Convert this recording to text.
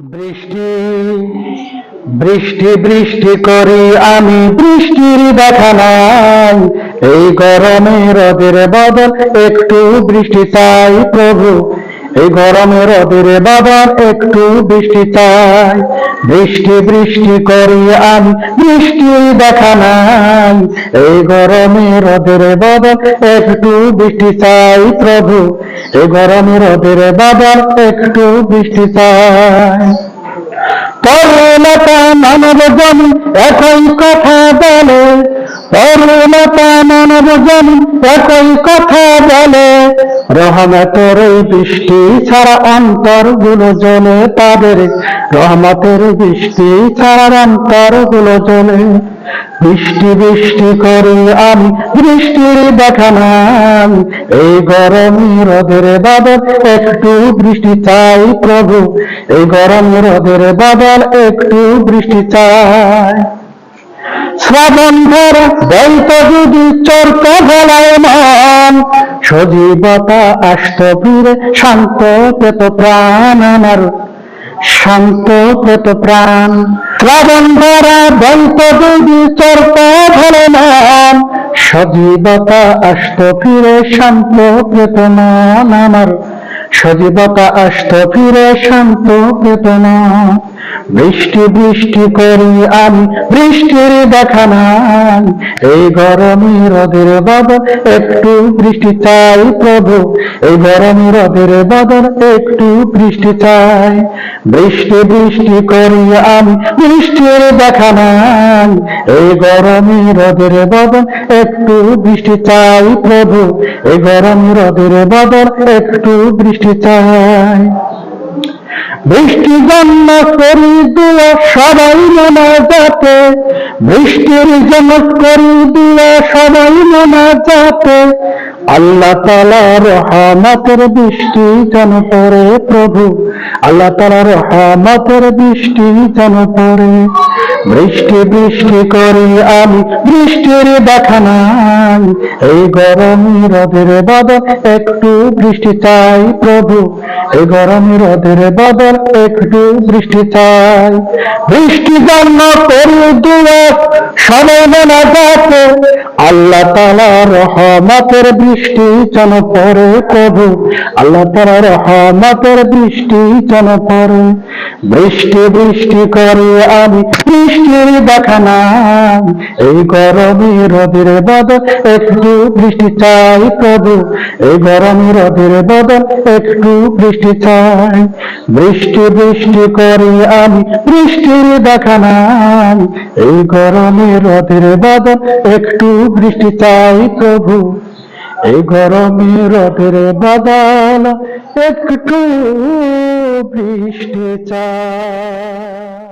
বৃষ্টি বৃষ্টি বৃষ্টি করি আমি। বৃষ্টির দেখা নাই। এই গরমে রোদের বদল একটু বৃষ্টি চাই প্রভু। এই গরমে রোদের বদল একটু বৃষ্টি চাই। বৃষ্টি বৃষ্টি করি আমি বৃষ্টির দেখা নাই। এই গরমে রোদের বদল একটু বৃষ্টি চাই প্রভু। এই গরমে রোদের বদল একটু বৃষ্টি চাই। তরুণতা মানব জমি একই একই কথা বলে। রহমতের এই বৃষ্টি ছাড়া অন্তরগুলো তাদের। রহমতের বৃষ্টি অন্তরগুলো বৃষ্টি বৃষ্টি করি আমি বৃষ্টির দেখা এই গরম রোদের বাদল, একটু বৃষ্টি চাই প্রভু। এই গরম রোদের বাদল, একটু বৃষ্টি চাই। শ্রাবণ ধর বৈত যদি চর্ক ভেলায় মন সজীবতা আসত শান্ত পেত প্রাণ আমার। শান্ত পেত প্রাণ শ্রাবণ ধরা বৈত যদি চর্ক ভেলে সজীবতা আসত শান্ত পেত মন আমার। সজীবতা আসত শান্ত পেত মন বৃষ্টি বৃষ্টি করি আমি, বৃষ্টির দেখা নাই। এই গরমে রোদের বদল, একটু বৃষ্টি চাই প্রভু। এই গরমে রোদের বদল, একটু বৃষ্টি চাই। বৃষ্টি বৃষ্টি করি আমি, বৃষ্টির দেখা নাই। এই গরমে রোদের বদল, একটু বৃষ্টি চাই প্রভু। এই গরমে রোদের বদল, একটু বৃষ্টি চাই। বৃষ্টি জন্য করি দুয়া, সবাই যাতে বৃষ্টির জন্য করি দুয়া, সবাই মনা যাতে আল্লাহ তালা রহমতের বৃষ্টি যেন পড়ে প্রভু। আল্লাহ তালা রহমতের বৃষ্টি যেন পড়ে। বৃষ্টি বৃষ্টি করি আমি, বৃষ্টির দেখা নাই। এই গরম রোদের বদল একটু বৃষ্টি চাই প্রভু। এই গরম রোদের বদল একটু বৃষ্টি চাই। বৃষ্টি জন্য করি দিবস সবাই মনে যাতে আল্লাহ তালা রহমতের বৃষ্টি যেন পড়ে প্রভু। আল্লাহ তালা রহমতের বৃষ্টি যেন পড়ে। বৃষ্টি বৃষ্টি করে আমি বৃষ্টির দেখা নাই এই গরমে রোদের বদল একটু বৃষ্টি চাই প্রভু। এই গরমে রোদের বদল একটু বৃষ্টি চাই। বৃষ্টি বৃষ্টি করে আমি বৃষ্টির দেখা নাই এই গরমে রোদের বদল একটু বৃষ্টি চাই প্রভু। এই গরমে রোদের বদল একটু বৃষ্টি চাই।